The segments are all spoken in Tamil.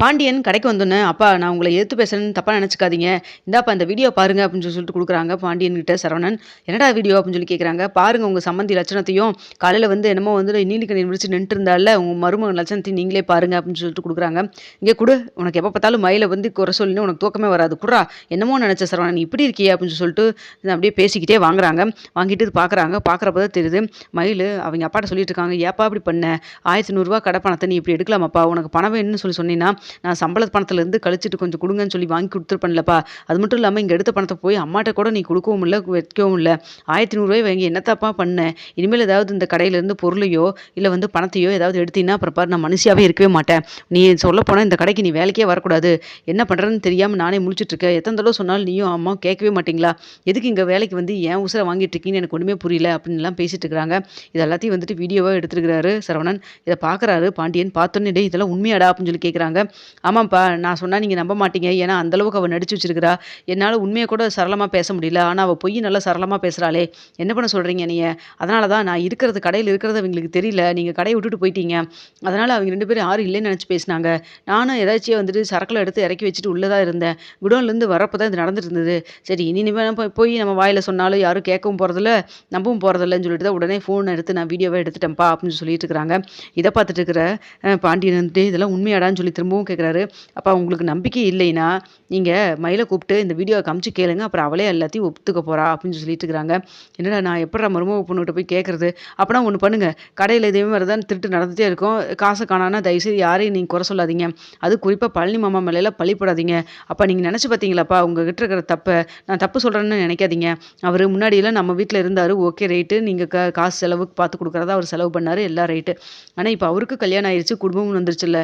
பாண்டியன் கடைக்கு வந்தோன்னே அப்பா நான் உங்களை எதிர்த்து பேசுறேன்னு தப்பாக நினச்சிக்காதீங்க. இந்தாப்பா இந்த வீடியோ பாருங்க அப்படின்னு சொல்லிட்டு கொடுக்குறாங்க பாண்டியன் கிட்ட சரவணன். என்னடா வீடியோ? அப்படின்னு சொல்லி கேட்குறாங்க பாருங்க உங்கள் சம்மந்தி லட்சணத்தையும் காலையில் வந்து என்னமோ வந்து நீலிக்கு நீர் முடிச்சு நின்றுட்டு இருந்தால உங்கள் மருமக லட்சணத்தையும் நீங்களே பாருங்க அப்படின்னு சொல்லிட்டு கொடுக்குறாங்க. இங்கே கொடு உனக்கு எப்போ பார்த்தாலும் மயில வந்து குறை சொல்லின்னு உனக்கு தூக்கமே வராது. குடுறா என்னமோ நினச்ச சரவணன் இப்படி இருக்கியே அப்படின்னு சொல்லிட்டு அப்படியே பேசிக்கிட்டே வாங்குறாங்க. வாங்கிட்டு பார்க்குறாங்க பார்க்குறப்ப தான் தெரியுது மயில் அவங்க அப்பாட்ட சொல்லிட்டு இருக்காங்க ஏப்பா இப்படி பண்ண? ஆயிரத்தி நூறுரூவா கடை பணத்தை நீ இப்படி எடுக்கலாமாப்பா? உனக்கு பணம் வேணும்னு சொல்லி சொன்னீங்கன்னா நான் சம்பள பணத்துலேருந்து கழிச்சிட்டு கொஞ்சம் கொடுங்கன்னு சொல்லி வாங்கி கொடுத்துருப்பேன்லப்பா. அது மட்டும் இல்லாமல் இங்கே எடுத்த பணத்தை போய் அம்மாட்ட கூட நீ கொடுக்கவும் இல்லை வைக்கவும் இல்லை. ஆயிரத்தி நூறுரூவாய் வாங்கி என்னத்தாப்பா பண்ணேன் இனிமேல் ஏதாவது இந்த கடையிலேருந்து பொருளையோ இல்லை வந்து பணத்தையோ ஏதாவது எடுத்தீங்கன்னா அப்புறம் பாரு நான் மனுஷியாகவே இருக்கவே மாட்டேன். நீ சொல்ல போனால் இந்த கடைக்கு நீ வேலைக்கே வரக்கூடாது. என்ன பண்ணுறதுன்னு தெரியாமல் நானே முழிச்சிட்ருக்கேன் எத்தனை தடவை சொன்னாலும் நீயும் அம்மா கேட்கவே மாட்டிங்களா? எதுக்கு இங்கே வேலைக்கு வந்து ஏன் உசுரை வாங்கிட்டு இருக்கீங்கன்னு எனக்கு ஒன்றுமே புரியல அப்படின்லாம் பேசிட்டு இருக்கிறாங்க. இது எல்லாத்தையும் வந்துட்டு வீடியோவாக எடுத்துருக்கிறாரு சரவணன். இதை பார்க்குறாரு பாண்டியன். பார்த்தோன்னே இதெல்லாம் உண்மையாடா? அப்படின்னு சொல்லி கேட்குறாங்க ஆமாம்ப்பா நான் சொன்னால் நீங்கள் நம்ப மாட்டீங்க. ஏன்னா அந்தளவுக்கு அவள் நடிச்சு வச்சிருக்கிறா. என்னால் உண்மையை கூட சரளமாக பேச முடியல. ஆனால் அவள் பொய் நல்லா சரளமாக பேசுகிறாளே என்ன பண்ண சொல்கிறீங்க நீங்கள் அதனால தான் நான் இருக்கிறது கடையில் இருக்கிறது அவங்களுக்கு தெரியல. நீங்கள் கடையை விட்டுட்டு போயிட்டீங்க. அதனால் அவங்க ரெண்டு பேரும் யாரும் இல்லைன்னு நினச்சி பேசினாங்க. நானும் ஏதாச்சும் வந்துட்டு சரக்கில் எடுத்து இறக்கி வச்சுட்டு உள்ளே தான் இருந்தேன் குடோன்லேருந்து வரப்போ தான் இது நடந்துட்டு இருந்தது. சரி இனி இனிமேல் போய் போய் நம்ம வாயில் சொன்னாலும் யாரும் கேட்கவும் போகிறதில்ல நம்பவும் போகிறதில்லன்னு சொல்லிட்டு தான் உடனே ஃபோன் எடுத்து நான் வீடியோவை எடுத்துட்டேன்ப்பா அப்படின்னு சொல்லிட்டு இருக்கிறாங்க. இதை பார்த்துட்டு இருக்கிற பாண்டியன் வந்துட்டு இதெல்லாம் உண்மையாடான்னு சொல்லி திரும்பவும் கேட்குறாரு. அப்போ உங்களுக்கு நம்பிக்கை இல்லைன்னா நீங்கள் மயிலை கூப்பிட்டு இந்த வீடியோவை காமிச்சு கேளுங்க. அப்புறம் அவளே எல்லாத்தையும் ஒத்துக்க போகிறா அப்படின்னு சொல்லிட்டு இருக்கிறாங்க என்னடா நான் எப்படா மருமக பொண்ணுகிட்ட போய் கேட்குறது? அப்படின்னா ஒன்று பண்ணுங்கள் கடையில் இதே மாதிரி தான் திருட்டு நடந்துகிட்டே இருக்கும். காசை காணானா தயவுசெய்து யாரையும் நீங்கள் குறை சொல்லாதீங்க. அது குறிப்பாக பழனி மாமா மேலே பழிப்படாதீங்க அப்போ நீங்கள் நினச்சி பார்த்தீங்களாப்பா உங்ககிட்ட இருக்கிற தப்பை நான் தப்பு சொல்கிறேன்னு நினைக்காதீங்க. அவர் முன்னாடியெல்லாம் நம்ம வீட்டில் இருந்தார். ஓகே ரைட்டு நீங்கள் க காசு செலவுக்கு பார்த்து கொடுக்குறதா அவர் செலவு பண்ணார். எல்லாம் ரைட்டு ஆனால் இப்போ அவருக்கு கல்யாணம் ஆயிடுச்சு குடும்பமும் வந்துருச்சுல்ல.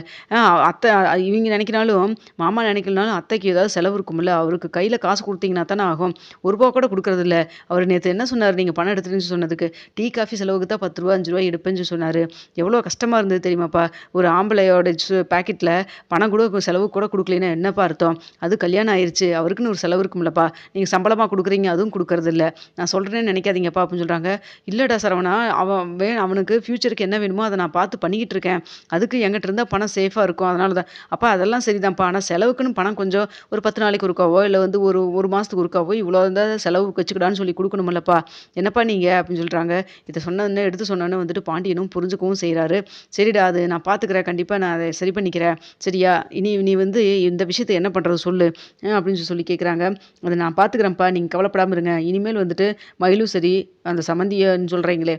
அத்தை இவங்க நினைக்கினாலும் மாமா நினைக்கலனாலும் அத்தைக்கு ஏதாவது செலவு இருக்கும்ல அவருக்கு கையில் காசு கொடுத்தீங்கன்னா தானே ஆகும். ஒரு ரூபா கூட கொடுக்குறதில்ல. அவர் நேற்று என்ன சொன்னார்? நீங்கள் பணம் எடுத்துருன்னு சொன்னதுக்கு டீ காஃபி செலவுக்கு தான் பத்து ரூபா அஞ்சு ரூபா எடுப்பேன்னு சொன்னார். எவ்வளோ கஷ்டமாக இருந்தது தெரியுமாப்பா? ஒரு ஆம்பளையோட பேக்கெட்டில் பணம் கூட செலவு கூட கொடுக்கலைன்னா என்னப்பா அர்த்தம்? அது கல்யாணம் ஆயிடுச்சு அவருக்குன்னு ஒரு செலவு இருக்கும்லப்பா. நீங்கள் சம்பளமாக கொடுக்குறீங்க அதுவும் கொடுக்கறதில்ல. நான் சொல்கிறேன்னு நினைக்காதீங்கப்பா அப்படின்னு சொல்கிறாங்க இல்லைடா சரவணா அவன் வே அவனுக்கு ஃப்யூச்சருக்கு என்ன வேணுமோ அதை நான் பார்த்து பண்ணிக்கிட்டு இருக்கேன். அதுக்கு எங்கிட்ட இருந்தால் பணம் சேஃபாக இருக்கும். அதனால தான் அப்போ அதெல்லாம் சரிதான்ப்பா. ஆனால் செலவுக்குன்னு பணம் கொஞ்சம் ஒரு பத்து நாளைக்கு ஒருக்காவோ இல்லை வந்து ஒரு ஒரு மாதத்துக்கு ஒருக்காவோ இவ்வளோ இருந்தால் செலவுக்கு வச்சுக்கிடான்னு சொல்லி கொடுக்கணுமில்லப்பா. என்னப்பா நீங்கள் அப்படின்னு சொல்கிறாங்க இதை சொன்னதுன்னு எடுத்து சொன்னோன்னே வந்துட்டு பாண்டியனும் புரிஞ்சுக்கவும் செய்கிறாரு சரிடா அது நான் பார்த்துக்கிறேன் கண்டிப்பாக நான் அதை சரி பண்ணிக்கிறேன். சரியா இனி நீ வந்து இந்த விஷயத்தை என்ன பண்ணுறது சொல்லு. அப்படின்னு சொல்லி கேட்குறாங்க அதை நான் பார்த்துக்கிறேன்ப்பா நீங்கள் கவலைப்படாமல் இருங்க. இனிமேல் வந்துட்டு மயிலும் சரி அந்த சம்மந்தியன்னு சொல்கிறீங்களே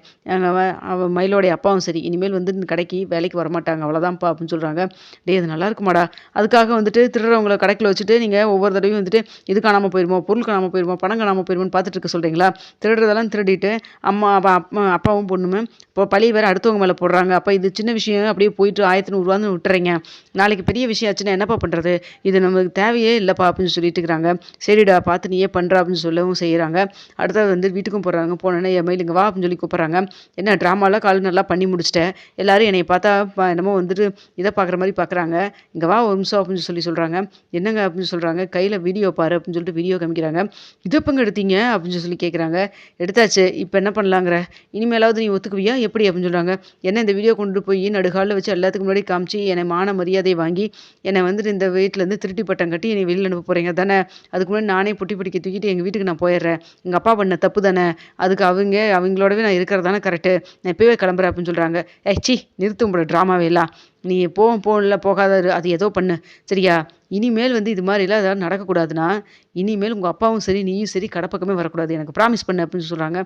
அவன் மயிலோடைய அப்பாவும் சரி இனிமேல் வந்து இந்த கடைக்கு வேலைக்கு வரமாட்டாங்க அவ்வளோதான்ப்பா அப்படின்னு சொல்கிறாங்க டே அது நல்லா இருக்குமாடா. அதுக்காக வந்துட்டு திருடுறவங்கள கடைக்கில் வச்சுட்டு நீங்கள் ஒவ்வொரு தடவையும் வந்துட்டு இது காணாமல் போயிருமோ பொருள் காணாமல் போயிருமோ பணம் காணாமல் போயிருமோன்னு பார்த்துட்டு இருக்க சொல்கிறீங்களா திருடுறதெல்லாம் திருடிட்டு அம்மா அப்பா அப்பா அப்பாவும் பொண்ணுமே இப்போ பழைய வேறு அடுத்தவங்க மேலே போடுறாங்க. அப்போ இது சின்ன விஷயம் அப்படியே போயிட்டு ஆயிரத்தி நூறுரூவான்னு விட்டுறீங்க. நாளைக்கு பெரிய விஷயம் ஆச்சுன்னா என்னப்பா பண்ணுறது இது நமக்கு தேவையே இல்லைப்பா அப்படின்னு சொல்லிட்டு இருக்கிறாங்க. சரிடா பார்த்து நீயே பண்ணுற அப்படின்னு சொல்லவும் செய்கிறாங்க அடுத்தது வந்து வீட்டுக்கும் போடுறாங்க போன என் மயில் இங்கே வா அப்படின்னு சொல்லி கூப்பிட்றாங்க. என்ன ட்ராமாலாம் கால் நல்லா பண்ணி முடிச்சிட்டேன். எல்லாரும் என்னை பார்த்தா என்னமோ வந்துட்டு இதை பார்க்குற மாதிரி பார்க்குறாங்க. இங்கே வா ஒரு நிமிஷம் அப்படின்னு சொல்லி சொல்கிறாங்க என்னங்க அப்படின்னு சொல்கிறாங்க கையில் வீடியோ பாரு அப்படின்னு சொல்லிட்டு வீடியோ காமிக்கிறாங்க. இது எப்பங்க எடுத்தீங்க? அப்படின்னு சொல்லி கேட்குறாங்க எடுத்தாச்சு. இப்போ என்ன பண்ணலாங்கிற? இனிமேலாவது நீ ஒத்துக்குவியா? எப்படி? அப்படின்னு சொல்கிறாங்க என்ன இந்த வீடியோ கொண்டு போய் நடுகாலில் வச்சு எல்லாத்துக்கும் முன்னாடி காமிச்சு என்னை மான மரியாதை வாங்கி என்னை வந்துட்டு இந்த வீட்டிலேருந்து திருட்டி பட்டம் கட்டி என்னை வெளியில் அனுப்ப போகிறீங்க தானே அதுக்கு முன்னாடி நானே புட்டி பிடிக்க தூக்கிட்டு எங்கள் வீட்டுக்கு நான் போயிடுறேன். எங்கள் அப்பா பண்ண தப்பு தானே? அதுக்கு அவங்க அவங்களோடவே நான் இருக்கிறதானே கரெக்டு நான் இப்போவே கிளம்புறேன் அப்படின்னு சொல்கிறாங்க ஏச்சி நிறுத்தும் போட ட்ராமாவே எல்லாம் நீ போ போகல போகாத இரு, அது ஏதோ பண்ணு. சரியா? இனிமேல் வந்து இது மாதிரிலாம் ஏதாவது நடக்கக்கூடாதுன்னா இனிமேல் உங்கள் அப்பாவும் சரி நீயும் சரி கடை பக்கமே வரக்கூடாது. எனக்கு ப்ராமிஸ் பண்ணு அப்படின்னு சொல்கிறாங்க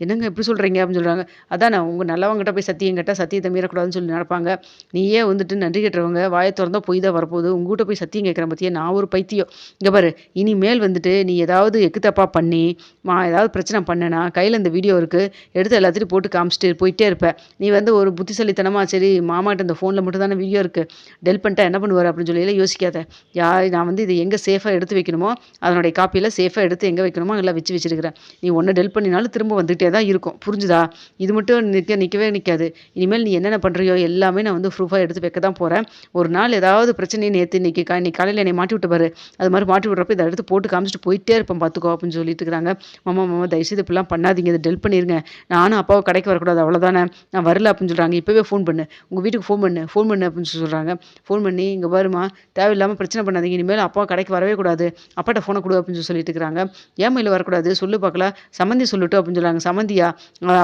என்னங்க எப்படி சொல்கிறீங்க அப்படின்னு சொல்கிறாங்க அதான் நான் உங்கள் நல்லவங்ககிட்ட போய் சத்தியம் கேட்டால் சத்தியத்தை மீறக்கூடாதுன்னு சொல்லி நடப்பாங்க நீயே வந்துட்டு நன்றி கேட்டுறவங்க வாயை திறந்தால் பொய் தான் வரப்போகுது. உங்ககிட்ட போய் சத்தியம் கேட்குறேன் பற்றிய நான் ஒரு பைத்தியம். இங்கே பாரு இனிமேல் வந்துட்டு நீ ஏதாவது எக்கு தப்பா பண்ணி மா ஏதாவது பிரச்சனை பண்ணனா கையில் இந்த வீடியோ இருக்குது எடுத்து எல்லாத்தையும் போட்டு காமிச்சிட்டு போயிட்டே இருப்பேன் நீ வந்து ஒரு புத்திசாலித்தனமாக சரி மாமாட்ட இந்த ஃபோனில் மட்டும் தானே வீடியோ இருக்குது டெல் பண்ணிட்டா என்ன பண்ணுவார் அப்படின்னு சொல்லி யோசிக்காத. யார் நான் வந்து இது எங்கே சேஃபாக எடுத்து வைக்கணுமோ அதனுடைய காப்பியில் சேஃபாக எடுத்து எங்கே வைக்கணுமோ எல்லாம் வச்சு வச்சிருக்கிறேன் நீ ஒன்று டெல் பண்ணினாலும் திரும்ப வந்துகிட்டே தான் இருக்கும். புரிஞ்சுதா? இது மட்டும் நிற்க நிற்கவே நிற்காது இனிமேல் நீ என்னென்ன பண்ணுறியோ எல்லாமே நான் வந்து ப்ரூஃபாக எடுத்து வைக்க தான் போகிறேன் ஒரு நாள் ஏதாவது பிரச்சனையை நேற்று இன்றைக்கி கா இன்னைக்கு காலையில் என்னை மாட்டி விட்டு பாரு. அது மாதிரி மாட்டி விட்றப்ப இதை எடுத்து போட்டு காமிச்சிட்டு போயிட்டே இருப்பேன் பார்த்துக்கோ அப்படின்னு சொல்லிட்டு இருக்கிறாங்க. மாமா மாமா தயவுசெய்து இப்படிலாம் பண்ணாதீங்க. இதை டெல் பண்ணிடுங்க நானும் அப்பாவை கடைக்கு வரக்கூடாது அவ்வளோதானே நான் வரல அப்படின்னு சொல்கிறாங்க இப்போவே ஃபோன் பண்ணு. உங்கள் வீட்டுக்கு ஃபோன் பண்ணு. ஃபோன் பண்ணு அப்படின்னு சொல்கிறாங்க ஃபோன் பண்ணி இங்கே வருமா தேவையில்லாமல் பிரச்சனை பண்ணாதீங்க. இனிமேல் அப்பா கடைக்கு வரவே கூடாது. அப்பாட்ட ஃபோனை கொடு அப்படின்னு சொல்லிட்டு இருக்கிறாங்க ஏன் மயில் வரக்கூடாது? சொல்லு பார்க்கலாம் சம்மந்தி சொல்லட்டும் அப்படின்னு சொல்கிறாங்க சம்மந்தியா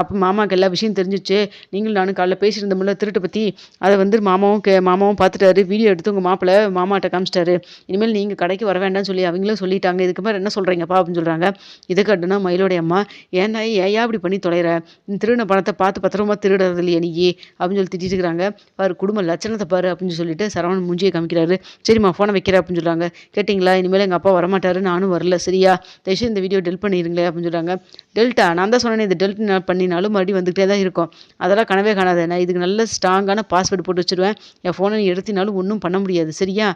அப்போ மாமாவுக்கு எல்லா விஷயம் தெரிஞ்சிச்சு. நீங்களும் நானும் காலைல பேசியிருந்தோம்ல திருட்டு பற்றி அதை வந்து மாமாவும் கே மாமாவும் பார்த்துட்டாரு. வீடியோ எடுத்து உங்கள் மாப்பிள்ளை மாமாட்ட காமிச்சிட்டாரு. இனிமேல் நீங்கள் கடைக்கு வர வேண்டாம்னு சொல்லி அவங்களும் சொல்லிட்டாங்க. இதுக்கு மாதிரி என்ன சொல்கிறீங்கப்பா அப்படின்னு சொல்கிறாங்க இதை கட்டுனா மயிலோடைய அம்மா ஏன்னா ஏயா அப்படி பண்ணி தொலைகிற திருடின பணத்தை பார்த்து பத்திரமா திருடுறது இல்லையே நீ அப்படின்னு சொல்லி திட்டிருக்கிறாங்க இருக்கிறாங்க குடும்பம் குடும்ப லட்சணத்தை பாரு அப்படின்னு சொல்லிட்டு சரவணன் மூஞ்சியை காமிக்கிறாரு. சரிம்மா ஃபோனை வைக்கிறேன் அப்படின்னு சொல்கிறாங்க கேட்டிங்களா? இனிமேல் எங்கள் அப்பா வரமாட்டாரு நானும் வரல. சரியா? தயவுசெய்து இந்த வீடியோ டெல் பண்ணிடுங்களே அப்படின்னு சொல்கிறாங்க டெல்ட்டா நான் தான் சொன்னேன் இந்த டெல்ட் பண்ணினாலும் மறுபடியும் வந்துகிட்டே தான் இருக்கும். அதெல்லாம் கனவே காணாது. நான் இதுக்கு நல்ல ஸ்ட்ராங்கான பாஸ்வேர்டு போட்டு வச்சுருவேன். என் ஃபோனை நீ எடுத்தினாலும் ஒன்றும் பண்ண முடியாது. சரியா?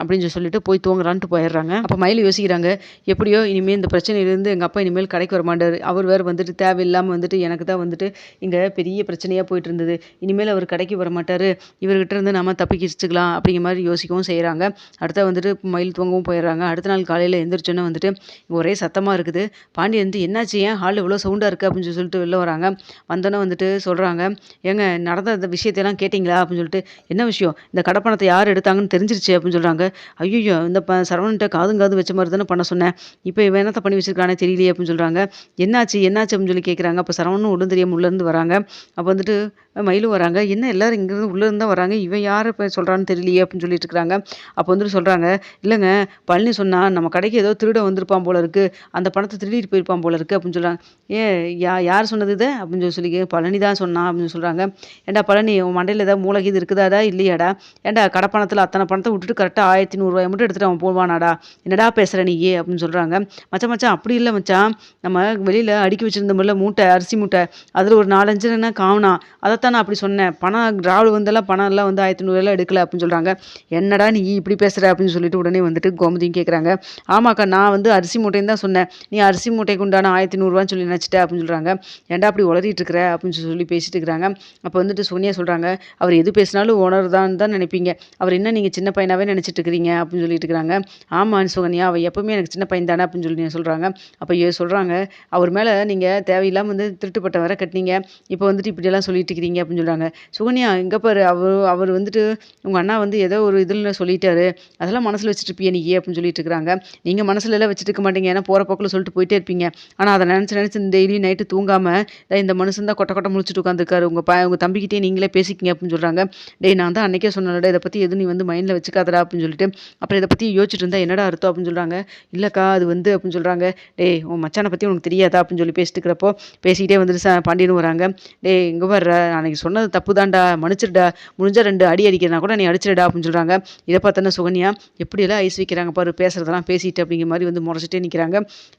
அப்படின்னு சொல்லிட்டு போய் தூங்குறான்ட்டு போயிடுறாங்க. அப்போ மயில் யோசிக்கிறாங்க எப்படியோ இனிமேல் இந்த பிரச்சனையிலேருந்து எங்கள் அப்பா இனிமேல் கடைக்கு வர மாட்டார் அவர் வேறு வந்துட்டு தேவையில்லாமல் வந்துட்டு எனக்கு தான் வந்துட்டு இங்கே பெரிய பிரச்சனையாக போயிட்டு இருந்தது. இனிமேல் அவர் கடைக்கு வர மாட்டார் இவர்கிட்ட இருந்து நம்ம தப்பிக்கிச்சுக்கலாம் அப்படிங்கிற மாதிரி யோசிக்கவும் செய்கிறாங்க அடுத்த வந்துட்டு மயில் தூங்கவும் போயிடுறாங்க. அடுத்த நாள் காலையில் எழுந்திரிச்சோன்னே வந்துட்டு ஒரே சத்தமாக இருக்குது. பாண்டியன் வந்து என்னாச்சு? ஏன் ஹால் இவ்வளோ சவுண்டாக இருக்குது அப்படின்னு சொல்லிட்டு வெளில வராங்க. வந்தோன்னே வந்துட்டு சொல்கிறாங்க ஏங்க நடந்த அந்த விஷயத்தையெல்லாம் கேட்டிங்களா? அப்படின்னு சொல்லிட்டு என்ன விஷயம்? இந்த கடப்பணத்தை யார் எடுத்தாங்கன்னு தெரிஞ்சிருச்சு? அப்படின்னு சொல்கிறாங்க ஐயோ இந்த ப சரவணன்ட்ட காதும் காது வச்ச மாதிரி தானே பண்ண சொன்னேன். இப்போ இவன் என்னத்தை பண்ணி வச்சிருக்கானே தெரியலையே? அப்படின்னு சொல்கிறாங்க என்னாச்சு? என்னாச்சு? அப்படின்னு சொல்லி கேட்குறாங்க அப்போ சரவணனும் ஒன்றும் தெரியாமல் உள்ளேருந்து வராங்க. அப்போ வந்துட்டு மயிலும் வராங்க. என்ன எல்லோரும் இங்கேருந்து உள்ளேருந்து தான் வராங்க? இவன் யார் இப்போ சொல்கிறான்னு தெரியலையே அப்படின்னு சொல்லிட்டு இருக்கிறாங்க. அப்போ வந்துட்டு சொல்கிறாங்க இல்லைங்க பழனி சொன்னால் நம்ம கடைக்கு ஏதோ திருட வந்திருப்பான் போல இருக்குது அந்த பணத்தை திருடிட்டு போயிருப்பான் போல இருக்குது அப்படின்னு சொல்கிறாங்க ஏ யா யார் சொன்னது இதை? அப்படின்னு சொல்லி சொல்லி பழனி தான் சொன்னான் அப்படின்னு சொல்கிறாங்க ஏண்டா பழனி உன் மண்டையில் ஏதாவது மூலகி இது இருக்குதாடா? இல்லையாடா? ஏண்டா கடப்பணத்தில் அத்தனை பணத்தை விட்டுட்டு கரெக்டாக ஆயிரத்தி நூறுரூவாய் மட்டும் எடுத்துகிட்டு அவன் போவானாடா என்னடா பேசுகிற நீயே அப்படின்னு சொல்கிறாங்க மச்சான் மச்சான் அப்படி இல்லை மச்சான். நம்ம வெளியில் அடுக்கி வச்சுருந்தோம்ல மூட்டை அரிசி மூட்டை அதில் ஒரு நாலஞ்சு என்ன காவனா? அதைத்தான் நான் அப்படி சொன்னேன். பணம் ராவல் வந்தெல்லாம் பணம் எல்லாம் வந்து ஆயிரத்தி நூறுலாம் எடுக்கல அப்படின்னு சொல்கிறாங்க என்னடா நீ இப்படி பேசுகிற அப்படின்னு சொல்லிட்டு உடனே வந்துட்டு கோமதியும் கேட்குறாங்க ஆமாக்கா நான் வந்து அரிசி மூட்டைன்னு தான் சொன்னேன். நீ அரிசி மூட்டைக்கு உண்டான ஆயிரத்தி நூறுரூவான்னு சொல்லி நினச்சிட்ட அப்படின்னு சொல்கிறாங்க ஏன்டா அப்படி உளறிட்டு இருக்கிற அப்படின்னு சொல்லி பேசிட்டு இருக்கிறாங்க. அப்போ வந்துட்டு சோனியா சொல்கிறாங்க அவர் எது பேசினாலும் ஓனர் தான் தான் நினைப்பீங்க. அவர் என்ன நீங்கள் சின்ன பையனாகவே நினச்சிட்டு இருக்கிறீங்க? அப்படின்னு சொல்லிட்டு இருக்கிறாங்க. ஆமாம் சுகன்யா அவள் எப்பவுமே எனக்கு சின்ன பையன் தானே அப்படின்னு சொல்லி சொல்கிறாங்க அப்போ சொல்கிறாங்க அவர் மேலே நீங்கள் தேவையில்லாமல் வந்து திருட்டுப்பட்ட வர கட்டினீங்க. இப்போ வந்துட்டு இப்படியெல்லாம் சொல்லிட்டு இருக்கிறீங்க. அப்படின்னு சொல்கிறாங்க சுகன்யா இங்கே பாரு அவர் அவர் வந்துட்டு உங்கள் அண்ணா வந்து ஏதோ ஒரு இதில் சொல்லிட்டாரு. அதெல்லாம் மனசில் வச்சுட்டு நீ அப்படின்னு சொல்லிட்டு இருக்கிறாங்க நீங்கள் மனசுல எல்லாம் வச்சுட்டு இருக்க மாட்டீங்க. ஏன்னா போகிற போக்கில் சொல்லிட்டு போயிட்டே இருப்பீங்க. ஆனால் அதை நினச்சி நினச்சி டெய்லி நைட்டு தூங்காமல் இந்த மனுஷன் தான் கொட்டை கொட்டை முடிச்சுட்டு உட்காந்துருக்காரு உங்கள் ப உங்கள் தம்பிக்கிட்டே நீங்களே பேசிக்கிங்க அப்படின்னு சொல்கிறாங்க டேய் நான் தான் அன்றைக்கே சொன்னேன்டா இதை பற்றி எதுவும் நீ வந்து மைண்டில் வச்சுக்காதடா அப்படின்னு சொல்லிட்டு. அப்புறம் இதை பற்றி யோசிச்சுட்டு இருந்தால் என்னடா அர்த்தம்? அப்படின்னு சொல்கிறாங்க இல்லைக்கா அது வந்து அப்படின்னு சொல்கிறாங்க டேய் உன் மச்சானை பற்றி உனக்கு தெரியாதா? அப்படின்னு சொல்லி பேசிட்டு இருக்கிறப்போ பேசிக்கிட்டே வந்துட்டு ச பாண்டியன் வராங்க. டேய் இங்கே வர்ற அன்னைக்கு சொன்னது தப்பு தான்டா மன்னிச்சிருடா முடிஞ்ச ரெண்டு அடி அடிக்கிறனா கூட நீ அடிச்சிருடா அப்படின்னு சொல்கிறாங்க இதை பார்த்தோன்னா சுகன்யா எப்படியெல்லாம் ஐஸ் வைக்கிறாங்க பாரு பேசுகிறதெல்லாம் பேசிட்டு அப்படிங்கிற மாதிரி வந்து முறைச்சிட்டே நிற்கிறாங்க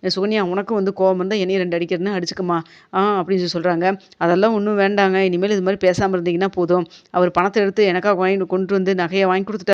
சுகன்யா உனக்கும் வந்து கோவம் வந்தால் என்னையும் ரெண்டு அடிக்கிறேன்னு அடிச்சுக்கமா ஆ அப்படின்னு சொல்லி சொல்கிறாங்க அதெல்லாம் ஒன்றும் வேண்டாங்க இனிமேல் இது மாதிரி பேசாமல் இருந்தீங்கன்னா போதும். அவர் பணத்தை எடுத்து எனக்காக வாங்கி கொண்டு வந்து நகையை வாங்கி கொடுத்துட்டு